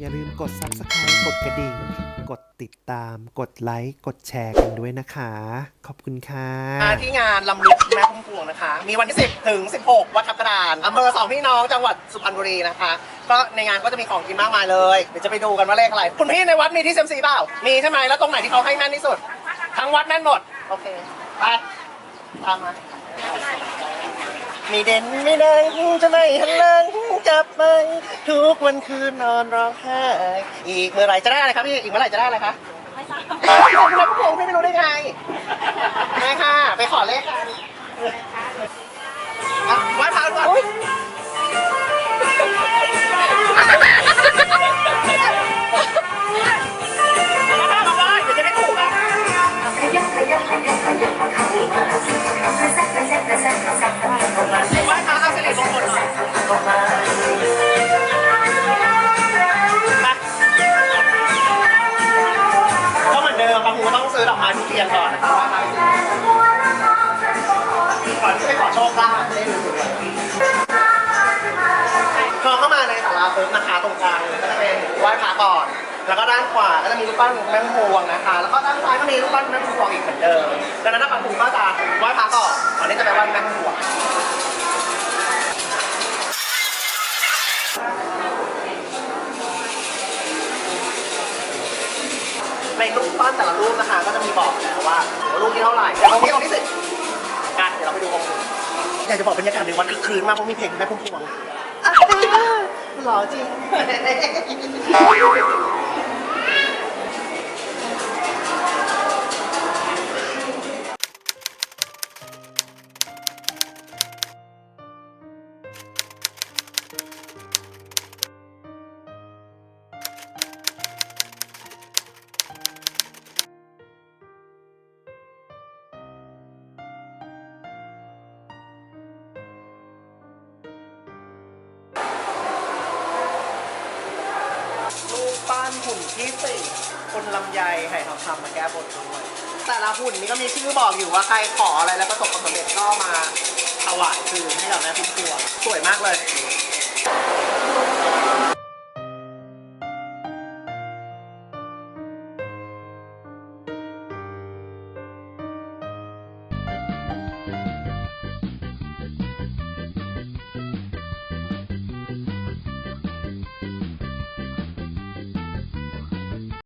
อย่าลืมกด Subscribe กดกระดิ่ง กดติดตาม กดไลค์ กดแชร์กันด้วยนะคะ ขอบคุณค่ะ มาที่งานลำลึกแม่พุ่มพวงนะคะ มีวันที่ 10 ถึง 16 วัดทับกระดานอำเภอสองพี่น้องจังหวัดสุพรรณบุรีนะคะ ก็ในงานก็จะมีของกินมากมายเลย เดี๋ยวจะไปดูกันว่าเลขอะไร คุณพี่ในวัดมีที่เซมซีเปล่า มีใช่ไหมแล้วตรงไหนที่เขาให้แม่นที่สุด ทั้งวัดแม่นหมด โอเค ไป ตามมา มีเด่นไม่ดังจะไม่หันหลัง จับไปทุกวันคืนนอนร้องไห้อีกเมื่อไหร่จะได้อะไรครับพี่อีกเมื่อไหร่จะได้อะไรคะไม่ทราบไม่รู้แล้วพวกพี่ไม่รู้ได้ไง อนที่ไปขอโชคลาภได้ดูพอเข้ามาในศาลาปุ๊บนะคะตรงกลางก็จะเป็นไหว้พระก่อน แล้วก็ด้านขวาก็จะมีรูปปั้นแม่พุ่มพวงนะคะ แล้วก็ด้านซ้ายก็มีรูปปั้นแม่พุ่มพวงอีกเหมือนเดิมดังนั้นนะปังคุก็จะไหว้พระก่อนก่อนที่จะไปไหว้แม่พุ่มพวงในรูปปั้นแต่ละรูปนะคะก็จะมีบอกแล้วว่ารูปที่เท่าไหร่แต่องค์นี้องค์ที่ อยากจะบอกบรรยากาศในวัดคือคืนมากเพราะมีเพลงแม่พุ่มพวง หล่อจริง ปั้นหุ่นที่สี่คนลำไยไหทองคำมาแก้บนด้วยแต่ละหุ่นนี้ก็มีชื่อบอกอยู่ว่าใครขออะไรแล้วประสบความสำเร็จก็มาถวายคืนให้กับแม่พุ่มพวงสวยมากเลย